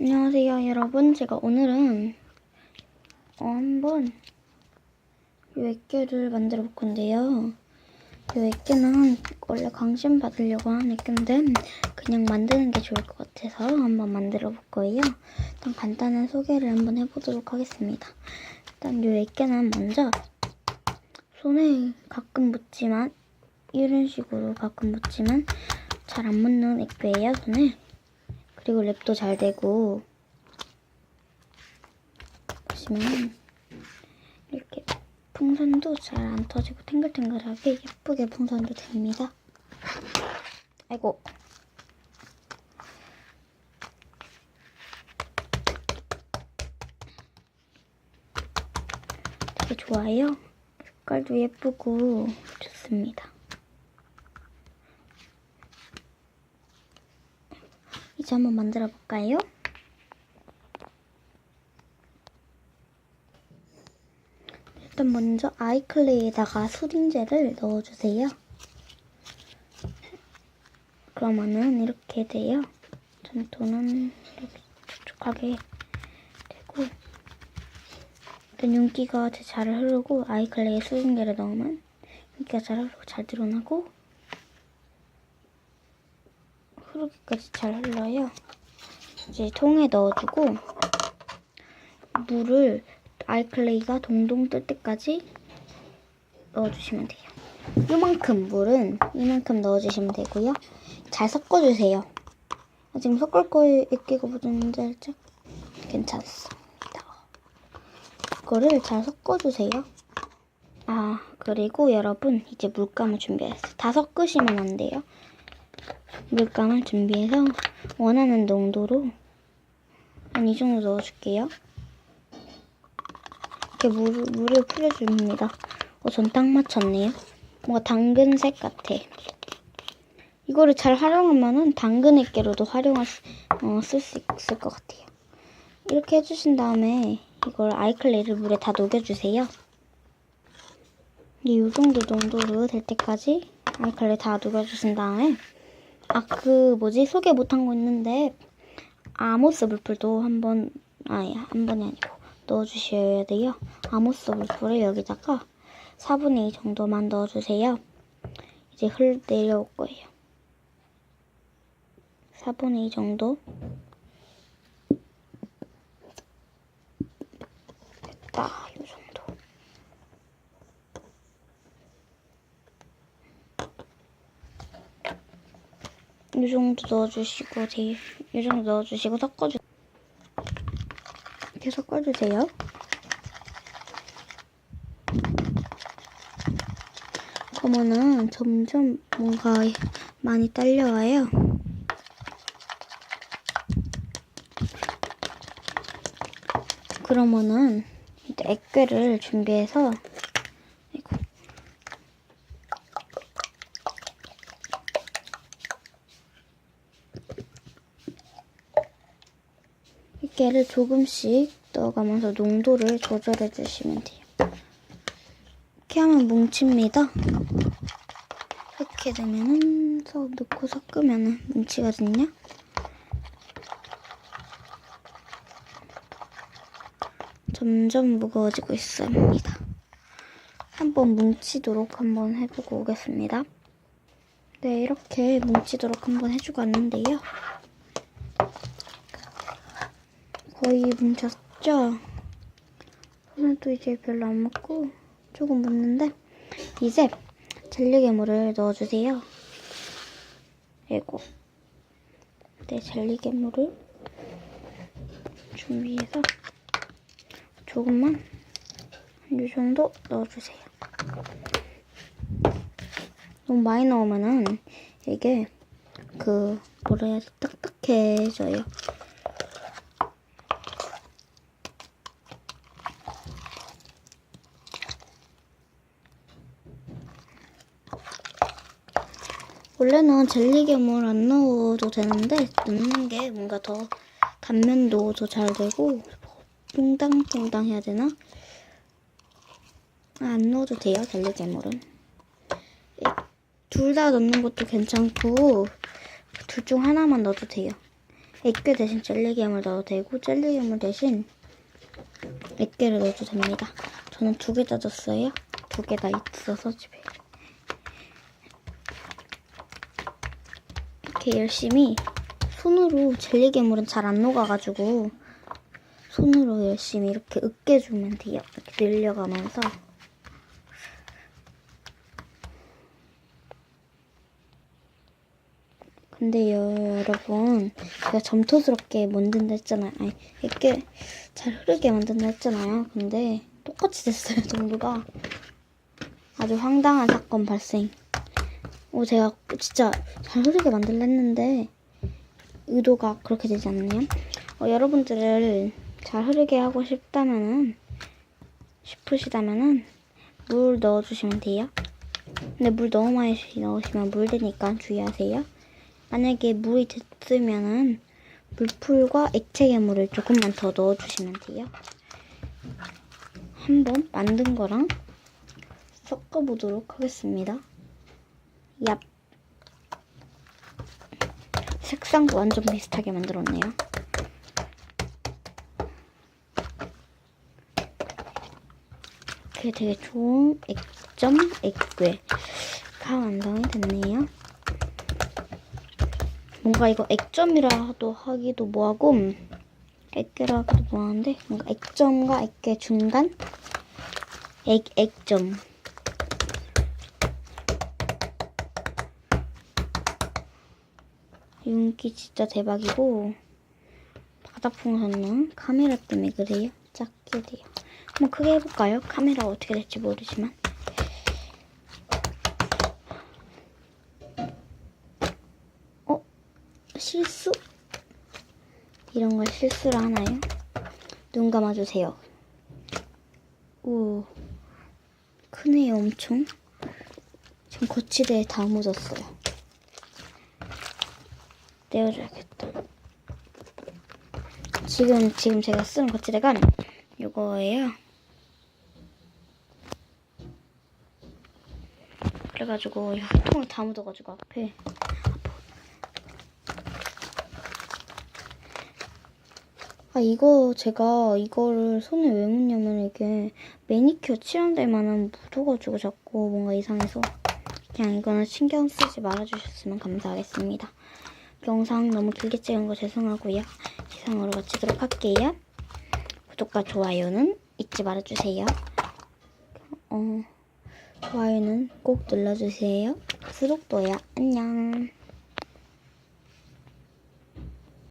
안녕하세요 여러분. 제가 오늘은 어, 한번 이 액계를 만들어 볼 건데요. 이 액계는 원래 강신 받으려고 한 액계인데 그냥 만드는 게 좋을 것 같아서 한번 만들어 볼 거예요. 일단 간단한 소개를 한번 해보도록 하겠습니다. 일단 이 액계는 먼저 손에 가끔 묻지만 이런 식으로 가끔 묻지만 잘 안 묻는 액배예요 손에 그리고 랩도 잘 되고 보시면 이렇게 풍선도 잘 안 터지고 탱글탱글하게 예쁘게 풍선도 됩니다. 아이고 되게 좋아요. 색깔도 예쁘고 좋습니다. 이제 한번 만들어 볼까요? 일단 먼저 아이클레이에다가 수딩젤을 넣어주세요. 그러면은 이렇게 돼요. 전도는 이렇게 촉촉하게 되고 일단 윤기가 잘 흐르고 아이클레이에 수딩젤을 넣으면 윤기가 잘 흐르고 잘 드러나고 흐르기까지 잘 흘러요. 이제 통에 넣어주고 물을 아이클레이가 동동 뜰 때까지 넣어주시면 돼요. 이만큼 물은 이만큼 넣어주시면 되고요. 잘 섞어주세요. 아, 지금 섞을 거에 액기가 묻었는데 살짝 괜찮습니다. 이거를 잘 섞어주세요. 아 그리고 여러분 이제 물감을 준비했어요. 다 섞으시면 안 돼요. 물감을 준비해서 원하는 농도로 한 이 정도 넣어줄게요. 이렇게 물, 물을 뿌려줍니다. 어, 전 딱 맞췄네요. 뭔가 당근색 같아. 이거를 잘 활용하면은 당근 액계로도 활용할 수, 어, 쓸수 있을 것 같아요. 이렇게 해주신 다음에 이걸 아이클레이를 물에 다 녹여주세요. 이 정도 농도로 될 때까지 아이클레이 다 녹여주신 다음에 아 그 뭐지 소개 못한 거 있는데 아모스 물풀도 한 번 아니 한 번이 아니고 넣어주셔야 돼요. 아모스 물풀을 여기다가 4분의 2 정도만 넣어주세요. 이제 흘 내려올 거예요. 4분의 2 정도 됐다 이 정도. 넣어주시고 이 정도 넣어주시고 섞어주 이렇게 섞어주세요. 그러면은 점점 뭔가 많이 딸려와요. 그러면은 이제 액괴를 준비해서 액괴를 조금씩 넣어가면서 농도를 조절해 주시면 돼요. 이렇게 하면 뭉칩니다. 이렇게 되면은 서 넣고 섞으면은 뭉치거든요. 점점 무거워지고 있습니다. 한번 뭉치도록 한번 해보고 오겠습니다. 네, 이렇게 뭉치도록 한번 해주고 왔는데요. 거의 뭉쳤죠? 손은 이제 별로 안 묻고 조금 묻는데 이제 젤리 괴물을 넣어주세요. 그리고 네, 젤리 괴물을 준비해서 조금만 이 정도 넣어주세요. 너무 많이 넣으면은 이게 그 뭐라 해야 지 딱딱해져요. 원래는 젤리 괴물 안 넣어도 되는데 넣는 게 뭔가 더 단면도 더 잘 되고 퐁당퐁당 해야 되나? 아, 안 넣어도 돼요 젤리 괴물은 둘 다 넣는 것도 괜찮고 둘 중 하나만 넣어도 돼요 액괴 대신 젤리괴물 넣어도 되고 젤리괴물 대신 액괴를 넣어도 됩니다. 저는 두개 짜줬어요. 두 개 다 있어서 집에. 이렇게 열심히 손으로 젤리 괴물은 잘 안 녹아가지고 손으로 열심히 이렇게 으깨주면 돼요. 이렇게 늘려가면서. 근데요, 여러분, 제가 점토스럽게 만든다 했잖아요. 아니, 이렇게 잘 흐르게 만든다 했잖아요. 근데 똑같이 됐어요, 전부가. 아주 황당한 사건 발생. 오, 제가 진짜 잘 흐르게 만들려 했는데, 의도가 그렇게 되지 않네요. 어, 여러분들을 잘 흐르게 하고 싶다면은, 싶으시다면은, 물 넣어주시면 돼요. 근데 물 너무 많이 넣으시면 물 되니까 주의하세요. 만약에 물이 됐으면은 물풀과 액체 괴물을 조금만 더 넣어주시면 돼요. 한번 만든 거랑 섞어보도록 하겠습니다. 얍. 색상도 완전 비슷하게 만들었네요. 이렇게 되게 좋은 액점, 액괴가 완성이 됐네요. 뭔가 이거 액점이라도 하기도 뭐하고 음, 액괴라 하기도 뭐하는데 뭔가 액점과 액괴 중간 액 액점 윤기 진짜 대박이고 바닥풍선은 카메라 때문에 그래요 작게 돼요 한번 크게 해볼까요? 카메라가 어떻게 될지 모르지만 어? 실수? 이런 걸 실수를 하나요? 눈 감아주세요. 오, 크네요, 엄청. 지금 거치대에 다 묻었어요. 떼어줘야겠다. 지금, 지금 제가 쓰는 거치대가 이거예요. 그래가지고 여기 통을 다 묻어가지고 앞에 아 이거 제가 이거를 손에 왜 묻냐면 이게 매니큐어 칠한 데만은 묻어가지고 자꾸 뭔가 이상해서 그냥 이거는 신경 쓰지 말아주셨으면 감사하겠습니다. 영상 너무 길게 찍은 거 죄송하고요. 이상으로 마치도록 할게요. 구독과 좋아요는 잊지 말아주세요. 어, 좋아요는 꼭 눌러주세요. 구독도요. 안녕.